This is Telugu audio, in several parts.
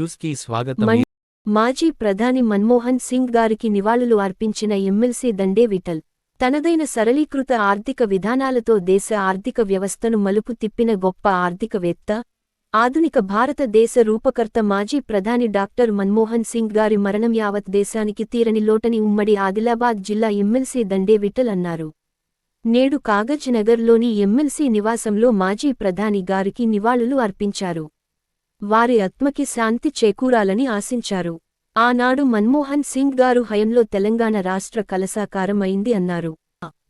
న్యూస్కి స్వాగతం మాజీ ప్రధాని మన్మోహన్ సింగ్ గారికి నివాళులు అర్పించిన ఎమ్మెల్సీ దండే విఠల్ తనదైన సరళీకృత ఆర్థిక విధానాలతో దేశ ఆర్థిక వ్యవస్థను మలుపు తిప్పిన గొప్ప ఆర్థికవేత్త ఆధునిక భారతదేశ రూపకర్త మాజీ ప్రధాని డాక్టర్ మన్మోహన్ సింగ్ గారి మరణం యావత్ దేశానికి తీరని లోటని ఉమ్మడి ఆదిలాబాద్ జిల్లా ఎమ్మెల్సీ దండే విఠల్ అన్నారు. నేడు కాగజ్ నగర్లోని ఎమ్మెల్సీ నివాసంలో మాజీ ప్రధాని గారికి నివాళులు అర్పించారు. వారి ఆత్మకి శాంతి చేకూరాలని ఆశించారు. ఆనాడు మన్మోహన్ సింగ్ గారు హయంలో తెలంగాణ రాష్ట్ర కలసాకారం అయింది అన్నారు.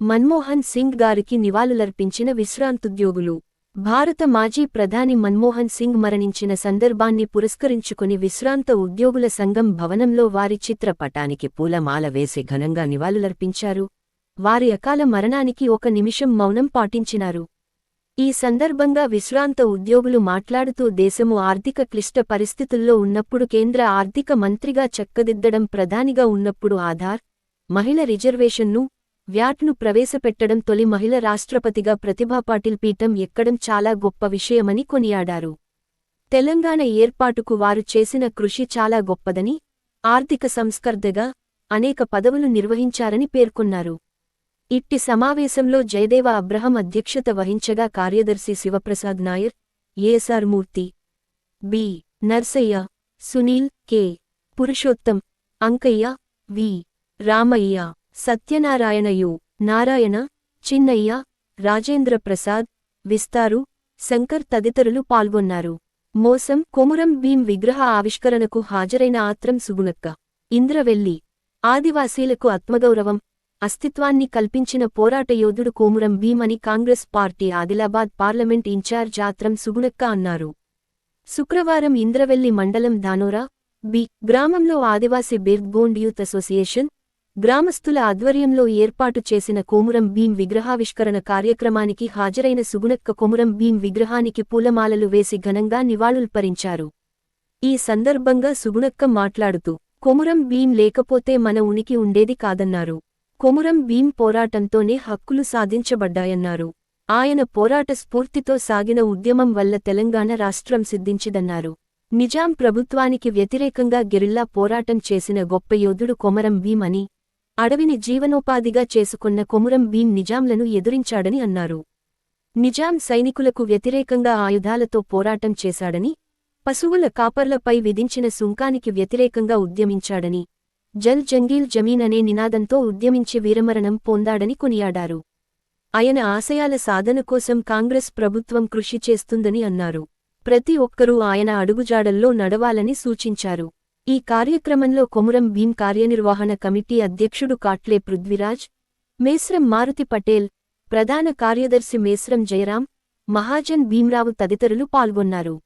మన్మోహన్ సింగ్ గారికి నివాళులర్పించిన విశ్రాంతుద్యోగులు. భారత మాజీ ప్రధాని మన్మోహన్ సింగ్ మరణించిన సందర్భాన్ని పురస్కరించుకుని విశ్రాంత ఉద్యోగుల సంఘం భవనంలో వారి చిత్రపటానికి పూలమాల వేసి ఘనంగా నివాళులర్పించారు. వారి అకాల మరణానికి ఒక నిమిషం మౌనం పాటించినారు. ఈ సందర్భంగా విశ్రాంత ఉద్యోగులు మాట్లాడుతూ దేశము ఆర్థిక క్లిష్ట పరిస్థితుల్లో ఉన్నప్పుడు కేంద్ర ఆర్థిక మంత్రిగా చక్కదిద్దడం ప్రధానిగా ఉన్నప్పుడు ఆధార్ మహిళ రిజర్వేషన్ను వ్యాట్ను ప్రవేశపెట్టడం తొలి మహిళ రాష్ట్రపతిగా ప్రతిభా పాటిల్ పీఠం ఎక్కడం చాలా గొప్ప విషయమని కొనియాడారు. తెలంగాణ ఏర్పాటుకు వారు చేసిన కృషి చాలా గొప్పదని ఆర్థిక సంస్కర్ధగా అనేక పదవులు నిర్వహించారని పేర్కొన్నారు. ఇట్టి సమావేశంలో జయదేవ అబ్రహం అధ్యక్షత వహించగా కార్యదర్శి Sivaprasad Nair ASR Murthy B Narsaiah Sunil K Purushottam Ankaiah V Ramaiah Satyanarayana U Narayana Chinnaiah Rajendra Prasad విస్తారు Shankar తదితరులు పాల్గొన్నారు. మోసం కొమురం భీం విగ్రహ ఆవిష్కరణకు హాజరైన ఆత్రం సుగుణక్క ఇంద్రవెల్లి ఆదివాసీలకు ఆత్మగౌరవం అస్తిత్వాన్ని కల్పించిన పోరాట యోధుడు కోమురం భీం అని Congress party Adilabad parliament incharge Atram Sugunakka అన్నారు. శుక్రవారం ఇంద్రవెల్లి మండలం దానోరా బి గ్రామంలో ఆదివాసీ బెర్గ్బోండ్ యూత్ అసోసియేషన్ గ్రామస్తుల ఆధ్వర్యంలో ఏర్పాటు చేసిన కోమురం భీం విగ్రహావిష్కరణ కార్యక్రమానికి హాజరైన సుగుణక్క కొమురం భీం విగ్రహానికి పూలమాలలు వేసి ఘనంగా నివాళుల్పరించారు. ఈ సందర్భంగా సుగుణక్క మాట్లాడుతూ కొమురం భీం లేకపోతే మన ఉనికి ఉండేది కాదన్నారు. కొమురం భీం పోరాటంతోనే హక్కులు సాధించబడ్డాయన్నారు. ఆయన పోరాట స్ఫూర్తితో సాగిన ఉద్యమం వల్ల తెలంగాణ రాష్ట్రం సిద్ధించిదన్నారు. నిజాం ప్రభుత్వానికి వ్యతిరేకంగా గెరిల్లా పోరాటం చేసిన గొప్ప యోధుడు కొమరం భీం అని అడవిని జీవనోపాధిగా చేసుకున్న కొమురం భీం నిజాంలను ఎదురించాడని అన్నారు. నిజాం సైనికులకు వ్యతిరేకంగా ఆయుధాలతో పోరాటం చేశాడని పశువుల కాపర్లపై విధించిన సుంకానికి వ్యతిరేకంగా ఉద్యమించాడని జల్ జంగీల్ జమీన్ అనే నినాదంతో ఉద్యమించి వీరమరణం పొందాడని కొనియాడారు. ఆయన ఆశయాల సాధన కోసం కాంగ్రెస్ ప్రభుత్వం కృషి చేస్తుందని అన్నారు. ప్రతి ఒక్కరూ ఆయన అడుగుజాడల్లో నడవాలని సూచించారు. ఈ కార్యక్రమంలో కొమురం భీం కార్యనిర్వహణ కమిటీ అధ్యక్షుడు కాట్లే పృథ్వీరాజ్ మేస్రం మారుతి పటేల్ ప్రధాన కార్యదర్శి మేస్రం జయరాం మహాజన్ భీమ్రావు తదితరులు పాల్గొన్నారు.